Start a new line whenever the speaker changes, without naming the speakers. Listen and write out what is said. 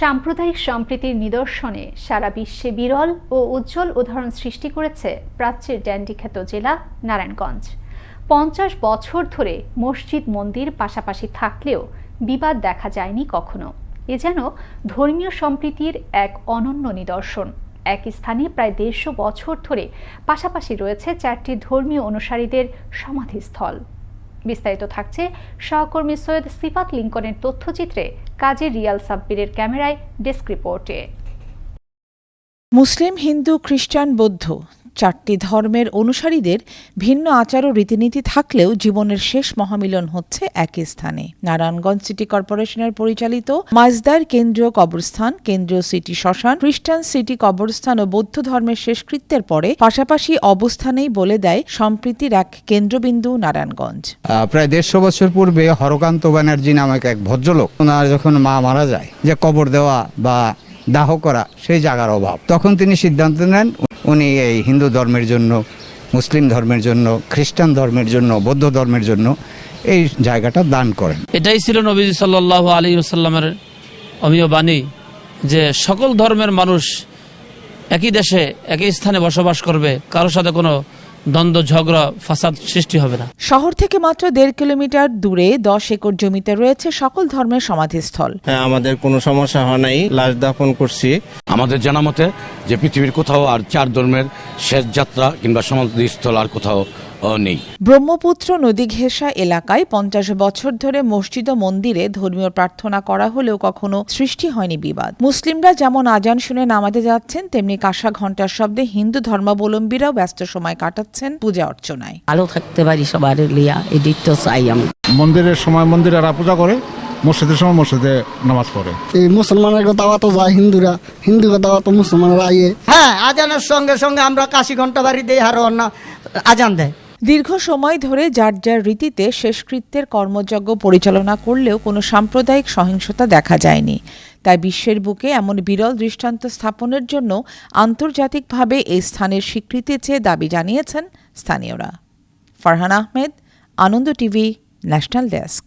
সাম্প্রদায়িক সম্প্রীতির নিদর্শনে সারা বিশ্বে বিরল ও উজ্জ্বল উদাহরণ সৃষ্টি করেছে প্রাচ্যের ড্যান্ডিখ্যাত জেলা নারায়ণগঞ্জ। পঞ্চাশ বছর ধরে মসজিদ, মন্দির পাশাপাশি থাকলেও বিবাদ দেখা যায়নি কখনো। এ যেন ধর্মীয় সম্প্রীতির এক অনন্য নিদর্শন। এক স্থানে প্রায় দেড়শো বছর ধরে পাশাপাশি রয়েছে চারটি ধর্মীয় অনুসারীদের সমাধিস্থল। বিস্তারিত থাকছে সহকর্মী সৈয়দ সিফাত লিঙ্কনের তথ্যচিত্রে কাজী রিয়াল সাব্বিরের ক্যামেরায় ডেস্ক রিপোর্টে।
মুসলিম, হিন্দু, খ্রিস্টান, বৌদ্ধ চারটি ধর্মের অনুসারীদের ভিন্ন আচার ও রীতিনীতি থাকলেও জীবনের শেষ মহামিলন হচ্ছে একই স্থানে। নারায়ণগঞ্জ সিটি কর্পোরেশনের পরিচালিত মাজদার কেন্দ্রীয় কবরস্থান, কেন্দ্রীয় সিটি শ্মশান, খ্রিস্টান সিটি কবরস্থান ও বৌদ্ধ ধর্মের শেষকৃত্যের পরে পাশাপাশি অবস্থানেই বলে দেয় সম্প্রীতির এক কেন্দ্রবিন্দু নারায়ণগঞ্জ।
প্রায় দেড়শো বছর পূর্বে হরকান্ত ব্যানার্জি নামক এক ভদ্রলোক, ওনার যখন মা মারা যায়, যে কবর দেওয়া বা দাহ করা, সেই জায়গার অভাব। তখন তিনি সিদ্ধান্ত নেন উনি এই হিন্দু ধর্মের জন্য, মুসলিম ধর্মের জন্য, খ্রিস্টান ধর্মের জন্য, বৌদ্ধ ধর্মের জন্য এই জায়গাটা দান করেন।
এটাই ছিল নবীজি সাল্লাহ আলী সাল্লামের অমীয় বাণী যে সকল ধর্মের মানুষ একই দেশে, একই স্থানে বসবাস করবে কারোর সাথে কোনো দ্বন্দ্ব ঝগড়া ফাসাদ সৃষ্টি হবে না।
শহর থেকে মাত্র দেড় কিলোমিটার দূরে দশ একর জমিতে রয়েছে সকল ধর্মের সমাধিস্থল।
হ্যাঁ আমাদের কোনো সমস্যা হয় নাই লাশ দাফন করছি।
আমাদের জানা মতে যে পৃথিবীর কোথাও আর চার ধর্মের শেষ যাত্রা কিংবা সমাধিস্থল আর কোথাও নেই।
ব্রহ্মপুত্র নদী ঘেঁষা এলাকায় পঞ্চাশ বছর ধরে মসজিদ ও মন্দিরে ধর্মীয় প্রার্থনা করা হলেও কখনো সৃষ্টি হয়নি বিবাদ। মুসলিমরা যেমন আজান শুনে নামাতে যাচ্ছেন তেমনি কাঁসা ঘণ্টার শব্দে হিন্দু ধর্মাবলম্বীরাও ব্যস্ত সময় কাটাচ্ছেন পূজা অর্চনায়।
ভালো থাকতে পারি সবার লিয়া তো চাই আমি।
মন্দিরের সময় মন্দিরে এরা পূজা করে মসজিদের সময় মসজিদে নামাজ পড়ে।
এই মুসলমানের দাওয়া তো যায় হিন্দুরা হিন্দু দাওয়া তো মুসলমানরা আইয়ে
হ্যাঁ আজানের সঙ্গে সঙ্গে আমরা কাশি ঘণ্টা বাড়ি দিই আর অন্য আজান দেয়।
দীর্ঘ সময় ধরে যার যার রীতিতে শেষকৃত্যের কর্মযজ্ঞ পরিচালনা করলেও কোনো সাম্প্রদায়িক সহিংসতা দেখা যায়নি। তাই বিশ্বের বুকে এমন বিরল দৃষ্টান্ত স্থাপনের জন্য আন্তর্জাতিকভাবে এই স্থানের স্বীকৃতি চেয়ে দাবি জানিয়েছেন স্থানীয়রা। Farhan Ahmed, Ananda TV, national desk.